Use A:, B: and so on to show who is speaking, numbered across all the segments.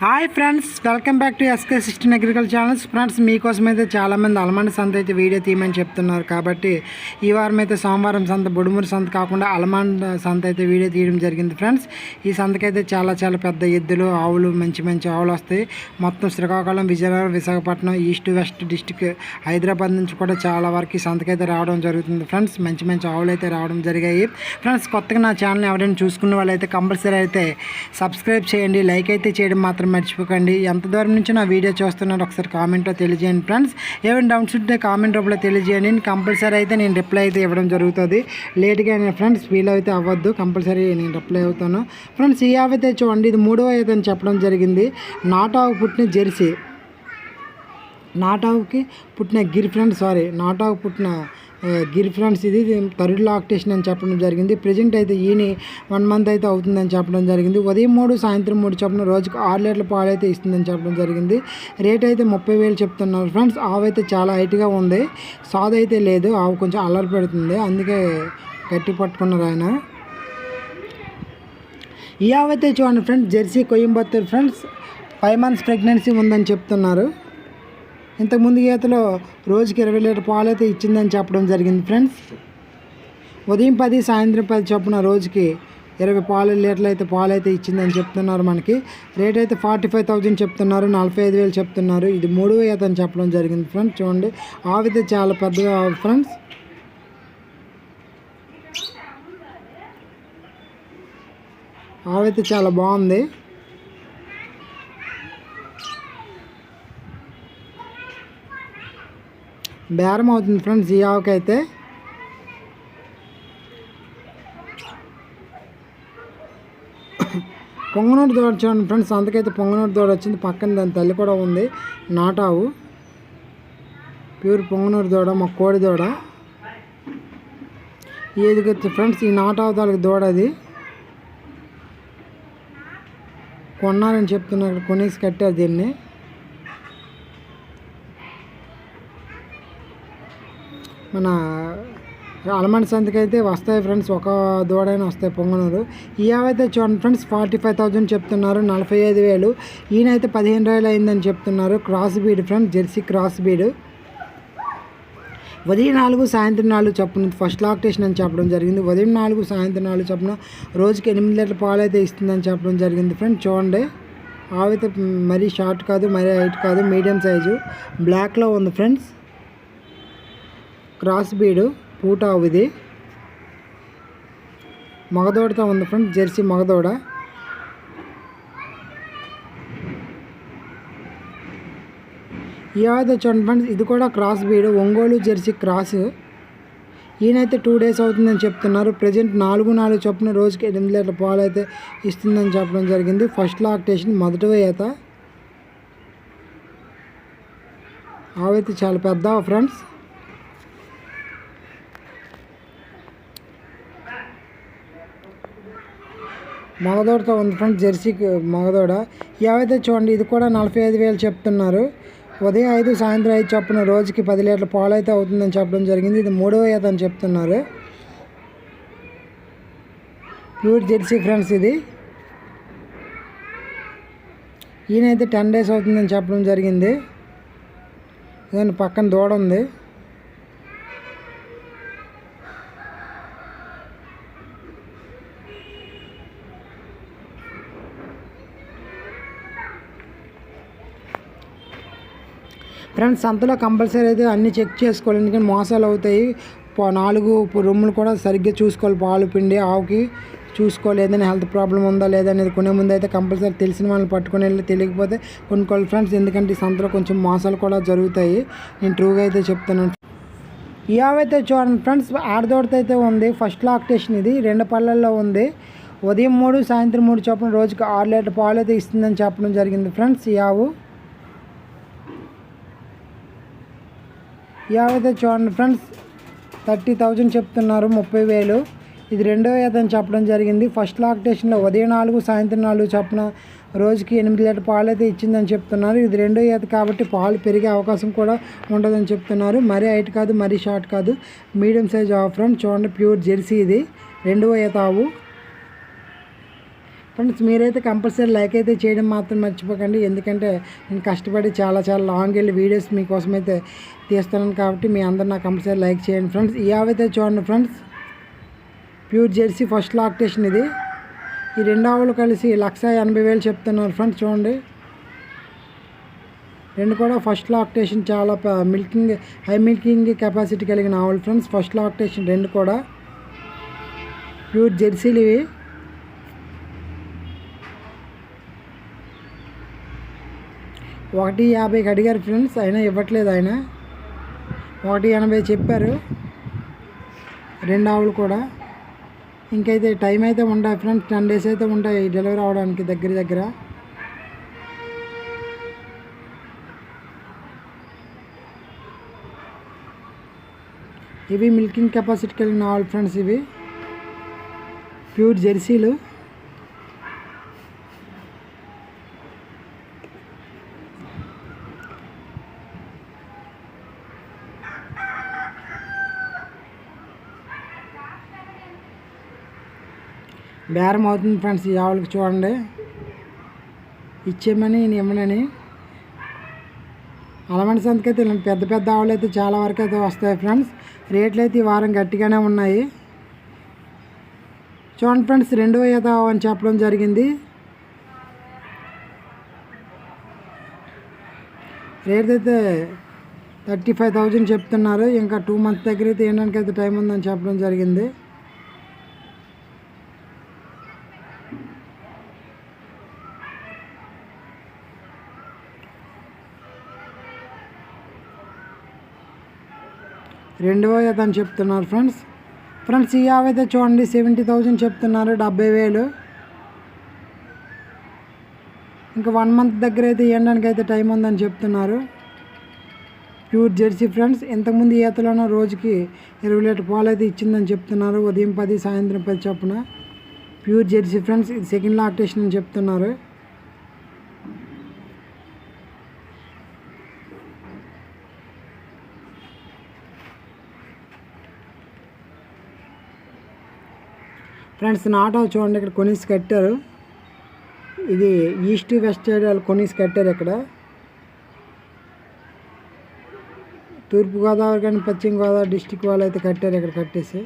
A: Hi friends welcome back to SK system agriculture channels friends మీకోసం అయితే చాలామంది allamanda సంత అయితే వీడియో తీయమని చెప్తున్నారు కాబట్టి ఈ వారం అయితే సోమవారం సంత బుడుమూరు సంత కాకుండా అలమండ సంత అయితే వీడియో తీయడం జరిగింది ఫ్రెండ్స్ ఈ సంతకైతే చాలా చాలా పెద్ద ఎద్దులు ఆవులు మంచి మంచి ఆవులు వస్తాయి. మొత్తం Srikakulam Vizianagaram Visakhapatnam east west district Hyderabad నుంచి కూడా చాలా వరకు ఈ సంతకైతే రావడం జరుగుతుంది ఫ్రెండ్స్ మంచి మంచి ఆవులు అయితే రావడం జరిగాయి. ఫ్రెండ్స్ కొత్తగా నా ఛానల్ ఎవరైనా చూసుకున్న వాళ్ళైతే కంపల్సరీ అయితే సబ్స్క్రైబ్ చేయండి. లైక్ అయితే చేయడం మాత్రం మర్చిపోకండి. ఎంత దూరం నుంచి నా వీడియో చూస్తున్నారో ఒకసారి కామెంట్లో తెలియజేయండి ఫ్రెండ్స్ ఏమైనా డౌట్స్ ఉంటే కామెంట్ రూపంలో తెలియజేయండి. కంపల్సరీ అయితే నేను రిప్లై అయితే ఇవ్వడం జరుగుతుంది. లేట్గా నేను ఫ్రెండ్స్ ఫీల్ అయితే అవ్వద్దు. కంపల్సరీ నేను రిప్లై అవుతాను. ఫ్రెండ్స్ ఈ యావ్ అయితే చూడండి ఇది మూడవ అయితే అని చెప్పడం జరిగింది. నాటావు పుట్టిన జెర్సీ. నాటావుకి పుట్టిన గిర్ ఫ్రెండ్ సారీ నాటావు పుట్టిన గిర్ ఫ్రెండ్స్ ఇది థర్డ్ లాక్టేషన్ అని చెప్పడం జరిగింది. ప్రజెంట్ అయితే ఈయన వన్ మంత్ అయితే అవుతుందని చెప్పడం జరిగింది. ఉదయం మూడు సాయంత్రం మూడు చెప్పిన రోజుకు ఆరు లీటర్ల పాలు అయితే ఇస్తుందని చెప్పడం జరిగింది. రేట్ అయితే ముప్పై వేలు చెప్తున్నారు ఫ్రెండ్స్. ఆవు అయితే చాలా హైట్గా ఉంది. సాదు అయితే లేదు. ఆవు కొంచెం అల్లరి పెడుతుంది. అందుకే గట్టి పట్టుకున్నారు ఆయన. ఈ ఆవు అయితే చూడండి friends. Jersey Coimbatore friends. Five months pregnancy ఉందని చెప్తున్నారు. ఇంతకుముందు ఈతలో రోజుకి ఇరవై లీటర్ పాలు అయితే ఇచ్చిందని చెప్పడం జరిగింది ఫ్రెండ్స్. ఉదయం పది సాయంత్రం పది చొప్పున రోజుకి ఇరవై పాలు లీటర్లు అయితే పాలు అయితే ఇచ్చిందని చెప్తున్నారు మనకి. రేట్ అయితే ఫార్టీ ఫైవ్ థౌజండ్ చెప్తున్నారు నలభై ఐదు వేలు చెప్తున్నారు. ఇది మూడు ఈత అని చెప్పడం జరిగింది ఫ్రెండ్స్. చూడండి ఆవు చాలా పెద్దగా ఫ్రెండ్స్. ఆవు చాలా బాగుంది. బేరం అవుతుంది ఫ్రెండ్స్ ఈ ఆవుకైతే. పొంగనూరు దూడ చూడండి ఫ్రెండ్స్ అందుకైతే పొంగనూరు దూడ వచ్చింది. పక్కన దాని తల్లి కూడా ఉంది నాటావు ప్యూర్ పొంగనూరు దూడ మా కోడి దూడ ఏదిగొచ్చి ఫ్రెండ్స్ ఈ నాటావు తాలూకు దూడ అది. కొన్నారని చెప్తున్నారు కొనేసి కట్టారు దీన్ని. మన అలమండ్ సంతకి అయితే వస్తాయి ఫ్రెండ్స్. ఒక దూడైనా వస్తాయి పొంగనూరు. ఈ చూడండి ఫ్రెండ్స్ ఫార్టీ ఫైవ్ థౌజండ్ చెప్తున్నారు. నలభై ఐదు వేలు. ఈయనైతే పదిహేను రోజులు అయిందని చెప్తున్నారు. Cross breed friends jersey cross breed. ఉదయం నాలుగు సాయంత్రం నాలుగు చొప్పున ఫస్ట్ లాక్టేషన్ అని చెప్పడం జరిగింది. ఉదయం నాలుగు సాయంత్రం నాలుగు చొప్పున రోజుకి ఎనిమిది లీటర్ పాలు అయితే ఇస్తుందని చెప్పడం జరిగింది ఫ్రెండ్ చూడండి. ఆవితే మరీ షార్ట్ కాదు మరీ హైట్ కాదు మీడియం సైజు. బ్లాక్లో ఉంది ఫ్రెండ్స్. క్రాస్ బీడు పూట ఆవు ఇది మగదోడతో ఉంది ఫ్రెండ్స్ జెర్సీ మగదోడ. ఈ ఆవుతో చూడండి ఫ్రెండ్స్ ఇది కూడా cross breed Ongole jersey cross. ఈయనైతే టూ డేస్ అవుతుందని చెప్తున్నారు. ప్రజెంట్ నాలుగు నాలుగు చొప్పున రోజుకి ఎనిమిది లీటర్ పాలు అయితే ఇస్తుందని చెప్పడం జరిగింది. ఫస్ట్ లాక్టేషన్ మొదటి ఈత ఆవైతే చాలా పెద్ద ఫ్రెండ్స్. మగదోడతో ఉంది ఫ్రెండ్స్ జెర్సీకి మగదోడ. ఏవైతే చూడండి ఇది కూడా నలభై ఐదు వేలు చెప్తున్నారు. ఉదయం ఐదు సాయంత్రం ఐదు చొప్పున రోజుకి పది లీటర్ల పాలు అయితే అవుతుందని చెప్పడం జరిగింది. ఇది మూడవ ఈత అని చెప్తున్నారు. ప్యూర్ జెర్సీ ఫ్రెండ్స్ ఇది. ఈయనైతే టెన్ డేస్ అవుతుందని చెప్పడం జరిగింది. ఇదండి పక్కన దూడ ఉంది. ఫ్రెండ్స్ సంతలో కంపల్సరీ అయితే అన్నీ చెక్ చేసుకోవాలి. ఎందుకంటే మోసాలు అవుతాయి. నాలుగు రూములు కూడా సరిగ్గా చూసుకోవాలి. పాలు పిండి ఆవుకి చూసుకోవాలి. ఏదైనా హెల్త్ ప్రాబ్లం ఉందా లేదా అనేది కొనే ముందు అయితే కంపల్సరీ తెలిసిన వాళ్ళని పట్టుకుని వెళ్ళి తెలియకపోతే కొనుక్కోవాలి ఫ్రెండ్స్ ఎందుకంటే ఈ సంతలో కొంచెం మోసాలు కూడా జరుగుతాయి. నేను ట్రూగా అయితే చెప్తున్నాను. ఈ ఆవు అయితే చూడండి ఫ్రెండ్స్ ఆడదోడతో అయితే ఉంది. ఫస్ట్ లాక్టేషన్ ఇది. రెండు పళ్ళల్లో ఉంది. ఉదయం మూడు సాయంత్రం మూడు చొప్పున రోజుకి ఆరు లీటర్ పాలు అయితే ఇస్తుందని చెప్పడం జరిగింది ఫ్రెండ్స్ ఈ ఆవు. యావైతే చూడండి ఫ్రెండ్స్ థర్టీ థౌజండ్ చెప్తున్నారు ముప్పై వేలు. ఇది రెండో ఈత చెప్పడం జరిగింది. ఫస్ట్ లాక్టేషన్లో ఉదయం నాలుగు సాయంత్రం నాలుగు చొప్పున రోజుకి ఎనిమిది లీటర్ పాలు అయితే ఇచ్చిందని చెప్తున్నారు. ఇది రెండో ఈత కాబట్టి పాలు పెరిగే అవకాశం కూడా ఉండదని చెప్తున్నారు. మరీ హైట్ కాదు మరీ షార్ట్ కాదు. మీడియం సైజ్ ఆఫ్ ఫ్రెండ్ చూడండి ప్యూర్ జెర్సీ ఇది. రెండవ ఈత ఆవు. ఫ్రెండ్స్ మీరైతే కంపల్సరీ లైక్ అయితే చేయడం మాత్రం మర్చిపోకండి. ఎందుకంటే నేను కష్టపడి చాలా చాలా లాంగ్ వెళ్ళి వీడియోస్ మీకోసం అయితే తీస్తున్నాను కాబట్టి మీ అందరు నాకు కంపల్సరీ లైక్ చేయండి ఫ్రెండ్స్ ఈ ఆవైతే చూడండి friends pure jersey first lactation ఇది. ఈ రెండు ఆవులు కలిసి లక్ష ఎనభై వేలు చెప్తున్నారు ఫ్రెండ్స్ చూడండి. రెండు కూడా ఫస్ట్ లాక్టేషన్ చాలా మిల్కింగ్ హై మిల్కింగ్ కెపాసిటీ కలిగిన ఆవులు ఫ్రెండ్స్ ఫస్ట్ లాక్టేషన్ రెండు కూడా. ప్యూర్ జెర్సీలు ఇవి. ఒకటి యాభైకి అడిగారు ఫ్రెండ్స్ అయినా ఇవ్వట్లేదు ఆయన. ఒకటి ఎనభై చెప్పారు. రెండు ఆవులు కూడా. ఇంకైతే టైం అయితే ఉంటాయి ఫ్రెండ్స్ టెన్ డేస్ అయితే ఉంటాయి డెలివరీ అవడానికి దగ్గర దగ్గర. ఇవి మిల్కింగ్ కెపాసిటీకి వెళ్ళిన ఆవులు ఫ్రెండ్స్ ఇవి. ప్యూర్ జెర్సీలు. బేరం అవుతుంది ఫ్రెండ్స్ ఈ ఆవులకి చూడండి. ఇచ్చేయమని నేను ఇవ్వనని అలమంటి సంతకైతే ఇలాంటి పెద్ద పెద్ద ఆవులు అయితే చాలా వరకు అయితే వస్తాయి ఫ్రెండ్స్. రేట్లు అయితే ఈ వారం గట్టిగానే ఉన్నాయి. చూడండి ఫ్రెండ్స్ రెండో ఈత అని చెప్పడం జరిగింది. రేట్ అయితే థర్టీ ఫైవ్ థౌజండ్ చెప్తున్నారు. ఇంకా టూ మంత్స్ దగ్గర అయితే ఏంటంటే అయితే టైం ఉందని చెప్పడం జరిగింది. రెండవ అతను చెప్తున్నారు ఫ్రెండ్స్. ఫ్రెండ్స్ ఈ యావ్ అయితే చూడండి. సెవెంటీ థౌజండ్ చెప్తున్నారు. డెబ్బై వేలు. ఇంకా వన్ మంత్ దగ్గర అయితే ఇవ్వడానికి అయితే టైం ఉందని చెప్తున్నారు. ప్యూర్ జెర్సీ ఫ్రెండ్స్ ఇంతకుముందు ఈతలోనూ రోజుకి ఇరవై లీటర్ పాలు అయితే ఇచ్చిందని చెప్తున్నారు. ఉదయం పది సాయంత్రం పది చొప్పున. ప్యూర్ జెర్సీ ఫ్రెండ్స్ ఇది సెకండ్ లాక్టేషన్ అని చెప్తున్నారు. ఫ్రెండ్స్ నాటో చూడండి ఇక్కడ కొనిసి కట్టారు. ఇది ఈస్ట్ వెస్ట్ సైడ్ వాళ్ళు కొనిసి కట్టారు ఇక్కడ. తూర్పుగోదావరి కానీ పశ్చిమ గోదావరి డిస్టిక్ వాళ్ళు అయితే కట్టారు ఇక్కడ కట్టేసి.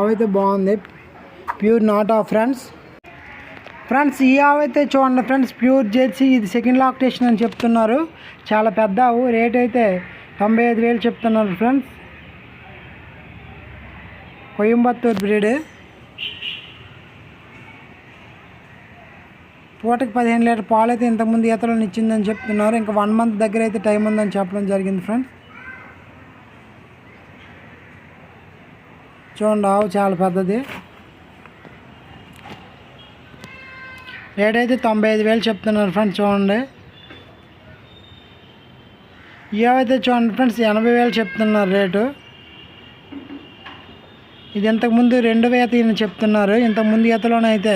A: అవైతే బాగుంది. Pure not of friends. Friends ఈ ఆవు అయితే చూడండి ఫ్రెండ్స్ ప్యూర్ జెర్సీ. ఇది సెకండ్ లాక్టేషన్ అని చెప్తున్నారు. చాలా పెద్ద ఆవు. రేట్ అయితే తొంభై ఐదు వేలు చెప్తున్నారు ఫ్రెండ్స్. కోయంబత్తూర్ బ్రీడ్. పూటకి పదిహేను లీటర్ పాలు అయితే ఇంతకుముందు ఈతలను ఇచ్చిందని చెప్తున్నారు. ఇంకా వన్ మంత్ దగ్గర అయితే టైం ఉందని చెప్పడం జరిగింది ఫ్రెండ్స్. చూడండి ఆవు చాలా పెద్దది. రేట్ అయితే తొంభై ఐదు వేలు చెప్తున్నారు ఫ్రెండ్స్ చూడండి. ఇవైతే చూడండి ఫ్రెండ్స్ ఎనభై వేలు చెప్తున్నారు రేటు. ఇది ఇంతకుముందు రెండు వేత ఈయన చెప్తున్నారు. ఇంతకుముందు ఈతలోనే అయితే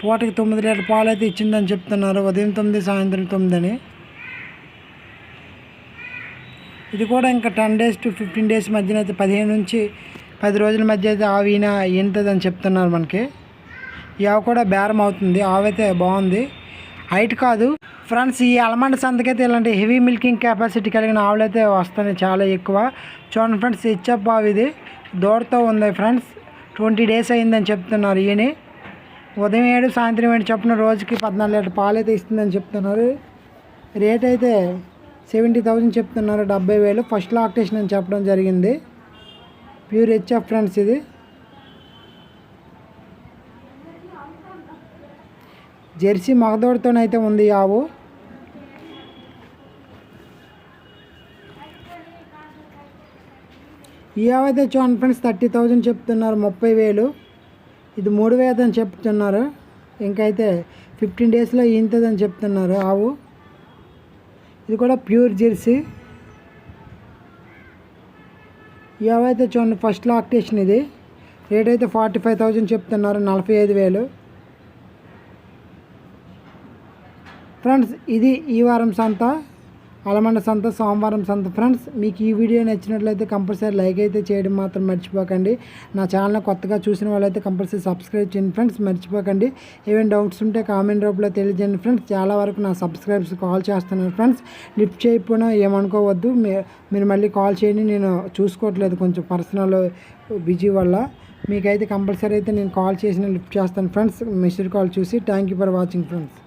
A: పూటకి తొమ్మిది లీటర్ పాలు అయితే ఇచ్చిందని చెప్తున్నారు. ఉదయం తొమ్మిది సాయంత్రం తొమ్మిది అని ఇది కూడా ఇంకా ten days to fifteen days మధ్యన అయితే పదిహేను నుంచి పది రోజుల మధ్య అయితే ఆవిన ఈయన చెప్తున్నారు మనకి. ఈ ఆవు కూడా బేరం అవుతుంది. ఆవు అయితే బాగుంది. హైట్ కాదు. ఫ్రెండ్స్ ఈ అలమండ్ సంతకైతే ఇలాంటి హెవీ మిల్కింగ్ కెపాసిటీ కలిగిన ఆవులు అయితే వస్తున్నాయి చాలా ఎక్కువ. చూడండి ఫ్రెండ్స్ హెచ్ఎఫ్ ఆవు ఇది. దూడతో ఉంది ఫ్రెండ్స్ ట్వంటీ డేస్ అయిందని చెప్తున్నారు ఈయన. ఉదయం ఏడు సాయంత్రం ఏడు చొప్పున రోజుకి పద్నాలుగు లీటర్ పాలు అయితే ఇస్తుందని చెప్తున్నారు. రేట్ అయితే సెవెంటీ థౌజండ్ చెప్తున్నారు. డెబ్బై వేలు. ఫస్ట్ లాక్టేషన్ అని చెప్పడం జరిగింది. ప్యూర్ హెచ్ఎఫ్ ఫ్రెండ్స్ ఇది. జెర్సీ మగదోడితోనైతే ఉంది ఈ ఆవు. ఈ ఆవు అయితే చూడండి ఫ్రెండ్స్ థర్టీ థౌజండ్ చెప్తున్నారు ముప్పై వేలు. ఇది మూడు వేలు అని చెప్తున్నారు. ఇంకైతే ఫిఫ్టీన్ డేస్లో ఈంతదని చెప్తున్నారు ఆవు. ఇది కూడా ప్యూర్ జెర్సీ. ఈ ఆవు అయితే చూడండి ఫస్ట్ లాక్టేషన్ ఇది. రేట్ అయితే ఫార్టీ ఫైవ్ థౌజండ్ చెప్తున్నారు నలభై ఐదు వేలు. ఫ్రెండ్స్ ఇది ఈ వారం సంత అలమండ సంత సోమవారం సంత. ఫ్రెండ్స్ మీకు ఈ వీడియో నచ్చినట్లయితే కంపల్సరీ లైక్ అయితే చేయడం మాత్రం మర్చిపోకండి. నా ఛానల్ కొత్తగా చూసిన వాళ్ళైతే కంపల్సరీ సబ్స్క్రైబ్ చేయండి ఫ్రెండ్స్ మర్చిపోకండి. ఏమైనా డౌట్స్ ఉంటే కామెంట్ రూపంలో తెలియజేయండి ఫ్రెండ్స్. చాలా వరకు నా సబ్స్క్రైబ్స్ కాల్ చేస్తున్నాను ఫ్రెండ్స్. లిఫ్ట్ చేయకపోయినా ఏమనుకోవద్దు. మీ- మీరు మళ్ళీ కాల్ చేయండి. నేను చూసుకోవట్లేదు కొంచెం పర్సనల్ బిజీ వల్ల. మీకైతే కంపల్సరీ అయితే నేను కాల్ చేసి లిఫ్ట్ చేస్తాను ఫ్రెండ్స్. మిస్డ్ కాల్ చూసి. Thank you for watching friends.